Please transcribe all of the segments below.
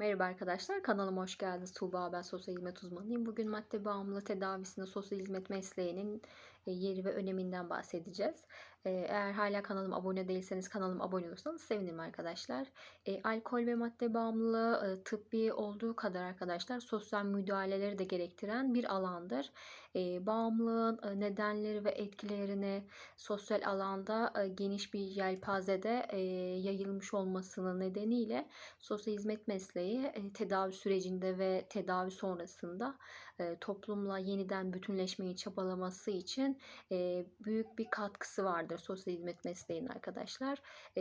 Merhaba arkadaşlar, kanalıma hoş geldiniz. Tuğba ben sosyal hizmet uzmanıyım. Bugün madde bağımlılığı tedavisinde sosyal hizmet mesleğinin e, yeri ve öneminden bahsedeceğiz. E, eğer hala kanalıma abone değilseniz kanalıma abone olursanız sevinirim arkadaşlar. E, alkol ve madde bağımlılığı tıbbi olduğu kadar arkadaşlar sosyal müdahaleleri de gerektiren bir alandır. Bağımlılığın nedenleri ve etkilerini sosyal alanda geniş bir yelpazede yayılmış olmasının nedeniyle sosyal hizmet mesleği tedavi sürecinde ve tedavi sonrasında toplumla yeniden bütünleşmeyi çabalaması için büyük bir katkısı vardır sosyal hizmet mesleğinin arkadaşlar.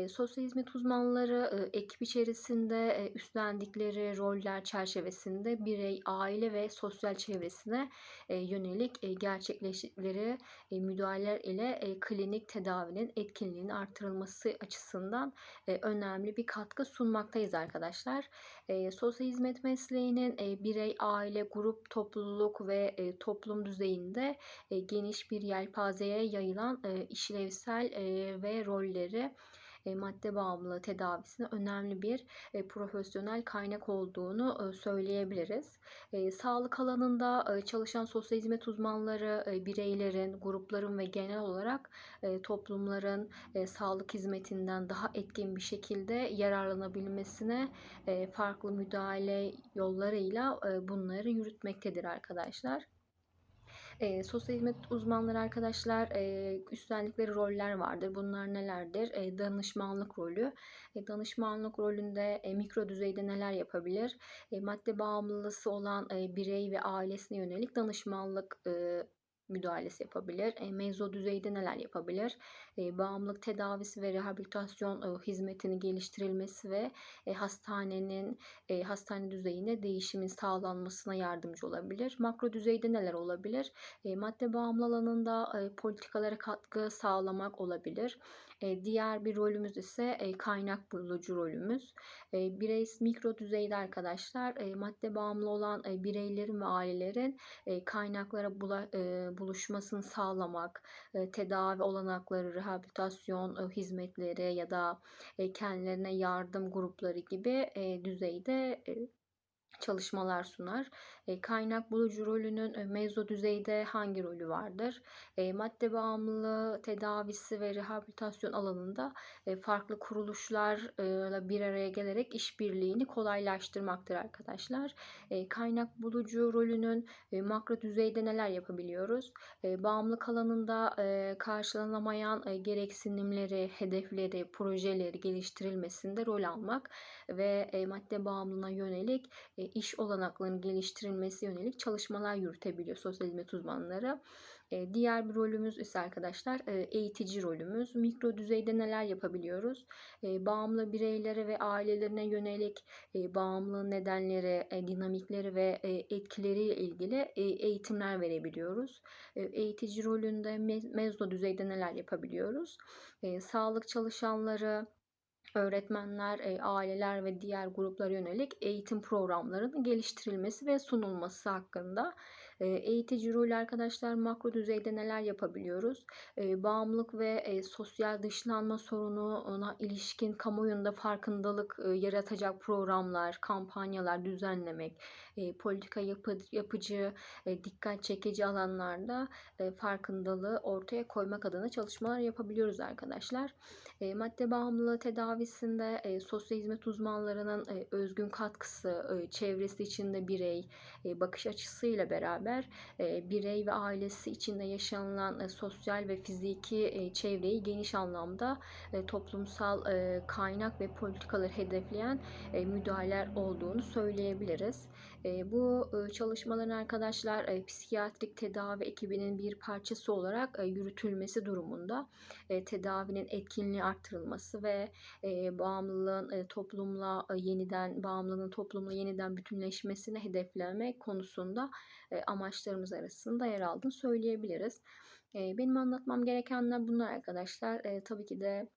Sosyal hizmet uzmanları ekip içerisinde üstlendikleri roller çerçevesinde birey, aile ve sosyal çevresine yönelik gerçekleştikleri müdahaleler ile klinik tedavinin etkinliğinin artırılması açısından önemli bir katkı sunmaktayız arkadaşlar. Sosyal hizmet mesleğinin birey, aile, grup, topluluk ve toplum düzeyinde geniş bir yelpazeye yayılan işlevsel ve rolleri madde bağımlılığı tedavisine önemli bir profesyonel kaynak olduğunu söyleyebiliriz. Sağlık alanında çalışan sosyal hizmet uzmanları bireylerin, grupların ve genel olarak toplumların sağlık hizmetinden daha etkin bir şekilde yararlanabilmesine farklı müdahale yollarıyla bunları yürütmektedir arkadaşlar. E, sosyal hizmet uzmanları arkadaşlar e, üstlendikleri roller vardır. Bunlar nelerdir? E, danışmanlık rolü. E, danışmanlık rolünde e, mikro düzeyde neler yapabilir? E, madde bağımlılığı olan e, birey ve ailesine yönelik danışmanlık e, müdahalesi yapabilir. E, mezo düzeyde neler yapabilir? E, bağımlılık tedavisi ve rehabilitasyon e, hizmetini geliştirilmesi ve e, hastanenin e, hastane düzeyine değişimin sağlanmasına yardımcı olabilir. Makro düzeyde neler olabilir? E, madde bağımlı alanında e, politikalara katkı sağlamak olabilir. E, diğer bir rolümüz ise e, kaynak bulucu rolümüz. E, birey mikro düzeyde arkadaşlar e, madde bağımlı olan e, bireylerin ve ailelerin e, kaynaklara bula, e, buluşmasını sağlamak, tedavi olanakları, rehabilitasyon hizmetleri ya da kendilerine yardım grupları gibi düzeyde çalışmalar sunar. E, kaynak bulucu rolünün e, mezo düzeyde hangi rolü vardır? E, madde bağımlılığı tedavisi ve rehabilitasyon alanında e, farklı kuruluşlarla bir araya gelerek işbirliğini kolaylaştırmaktır arkadaşlar. E, kaynak bulucu rolünün e, makro düzeyde neler yapabiliyoruz? E, bağımlılık alanında e, karşılanamayan e, gereksinimleri, hedefleri, projeleri geliştirilmesinde rol almak ve e, madde bağımlılığına yönelik e, iş olanaklarının geliştirilmesi yönelik çalışmalar yürütebiliyor sosyal hizmet uzmanları. E, diğer bir rolümüz ise arkadaşlar e, eğitici rolümüz. Mikro düzeyde neler yapabiliyoruz? E, bağımlı bireylere ve ailelerine yönelik bağımlı nedenleri, dinamikleri ve etkileriyle ilgili eğitimler verebiliyoruz. Eğitici rolünde mezno düzeyde neler yapabiliyoruz? Sağlık çalışanları, öğretmenler, e, aileler ve diğer gruplara yönelik eğitim programlarının geliştirilmesi ve sunulması hakkında eğitici rol arkadaşlar makro düzeyde neler yapabiliyoruz? Bağımlılık ve sosyal dışlanma sorunu ona ilişkin kamuoyunda farkındalık yaratacak programlar, kampanyalar düzenlemek, politika yapı, yapıcı, dikkat çekici alanlarda farkındalığı ortaya koymak adına çalışmalar yapabiliyoruz arkadaşlar. Madde bağımlılığı tedavisinde sosyal hizmet uzmanlarının özgün katkısı, çevresi içinde birey, bakış açısıyla beraber e, birey ve ailesi içinde yaşanılan e, sosyal ve fiziki e, çevreyi geniş anlamda e, toplumsal e, kaynak ve politikaları hedefleyen e, müdahaleler olduğunu söyleyebiliriz. E, bu e, çalışmaların arkadaşlar e, psikiyatrik tedavi ekibinin bir parçası olarak e, yürütülmesi durumunda e, tedavinin etkinliği arttırılması ve e, bağımlılığın e, toplumla e, yeniden bağımlılığın toplumla yeniden bütünleşmesini hedeflemek konusunda e, amaçlarımız arasında yer aldığını söyleyebiliriz. Benim anlatmam gerekenler bunlar arkadaşlar. Tabii ki de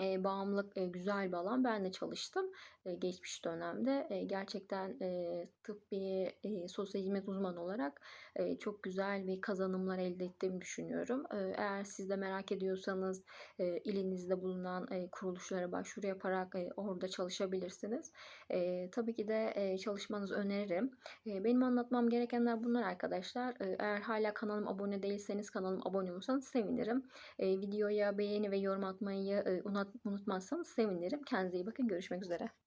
Eee, bağımlılık, eee, güzel bir alan. Ben de çalıştım, eee, geçmiş dönemde. Eee, gerçekten, eee, tıbbi, eee, sosyal hizmet uzmanı olarak, eee, çok güzel bir kazanımlar elde ettiğimi düşünüyorum. Eee, eğer siz de merak ediyorsanız, eee, ilinizde bulunan, eee, kuruluşlara başvuru yaparak, eee, orada çalışabilirsiniz. Eee, tabii ki de, eee, çalışmanızı öneririm. Eee, benim anlatmam gerekenler bunlar arkadaşlar. Eee, eğer hâlâ kanalıma abone değilseniz kanalıma abone olursanız sevinirim. Eee, videoya beğeni ve yorum atmayı, eee, unut unutmazsanız sevinirim. Kendinize iyi bakın. Görüşmek üzere.